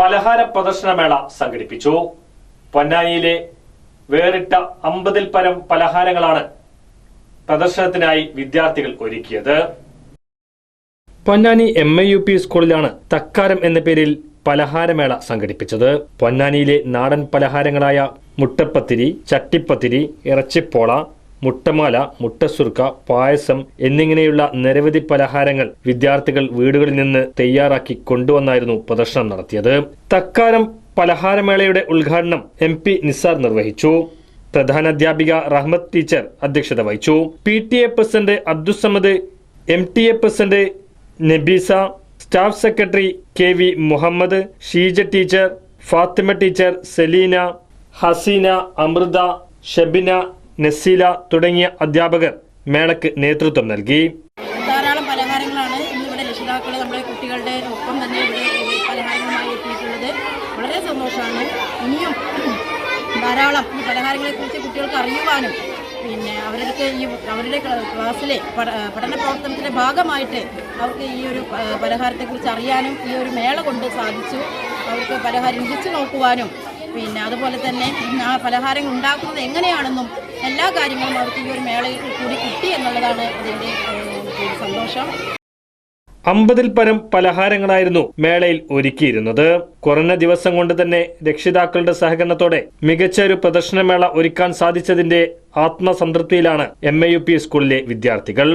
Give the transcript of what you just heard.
പലഹാര പ്രദർശനമേള സംഘടിപ്പിച്ചു. പൊന്നാനിയിലെ വേറിട്ട അമ്പതിൽ പരം പലഹാരങ്ങളാണ് പ്രദർശനത്തിനായി വിദ്യാർത്ഥികൾ ഒരുക്കിയത്. Ponnani M I U P സ്കൂളിലാണ് തക്കാരം എന്ന പേരിൽ പലഹാരമേള സംഘടിപ്പിച്ചത്. പൊന്നാനിയിലെ നാടൻ പലഹാരങ്ങളായ മുട്ടപ്പത്തിരി ചട്ടിപ്പത്തിരി ഇറച്ചിപ്പോള മുട്ടമാല മുട്ടസുർക്ക പായസം എന്നിങ്ങനെയുള്ള നിരവധി പലഹാരങ്ങൾ വിദ്യാർത്ഥികൾ വീടുകളിൽ നിന്ന് തയ്യാറാക്കി കൊണ്ടുവന്നായിരുന്നു പ്രദർശനം നടത്തിയത്. തക്കാരം പലഹാരമേളയുടെ ഉദ്ഘാടനം എം പി നിസാർ നിർവഹിച്ചു. പ്രധാനാധ്യാപിക റഹ്മത്ത് ടീച്ചർ അധ്യക്ഷത വഹിച്ചു. P T A president Abdussamad M T A president Nabeesa staff secretary K V Muhammad Sheeja teacher Fathima teacher Selina Haseena Amritha Shabina Naseela തുടങ്ങിയ അധ്യാപകർ മേളക്ക് നേതൃത്വം നൽകി. ധാരാളം പലഹാരങ്ങളാണ് ഇന്നിവിടെ രക്ഷിതാക്കൾ നമ്മുടെ കുട്ടികളുടെ ഒപ്പം തന്നെ ഇവിടെ പലഹാരങ്ങളുമായി എത്തിയിട്ടുള്ളത്. വളരെ സന്തോഷമാണ്. ഇനിയും ധാരാളം ഈ പലഹാരങ്ങളെക്കുറിച്ച് കുട്ടികൾക്ക് അറിയുവാനും പിന്നെ അവർക്ക് ഈ അവരുടെ ക്ലാസ്സിലെ പഠ- പഠന പ്രവർത്തനത്തിന്റെ ഭാഗമായിട്ട് അവർക്ക് ഈ ഒരു പലഹാരത്തെ പലഹാരത്തെക്കുറിച്ച് അറിയാനും ഈ ഒരു മേള കൊണ്ട് സാധിച്ചു. അവർക്ക് പലഹാരം രുചിച്ചു നോക്കുവാനും പിന്നെ അതുപോലെ തന്നെ ആ പലഹാരങ്ങൾ ഉണ്ടാക്കുന്നത് എങ്ങനെയാണെന്നും എല്ലാ കാര്യങ്ങളും അവർക്ക് ഈ ഒരു മേളയിൽ കൂടി കിട്ടി എന്നുള്ളതാണ് അതിന്റെ സന്തോഷം. അമ്പതിൽ പരം പലഹാരങ്ങളായിരുന്നു മേളയിൽ ഒരുക്കിയിരുന്നത്. കുറഞ്ഞ ദിവസം കൊണ്ട് തന്നെ രക്ഷിതാക്കളുടെ സഹകരണത്തോടെ മികച്ച ഒരു പ്രദർശനമേള ഒരുക്കാൻ സാധിച്ചതിന്റെ ആത്മസംതൃപ്തിയിലാണ് എം എ യു പി സ്കൂളിലെ വിദ്യാർത്ഥികൾ.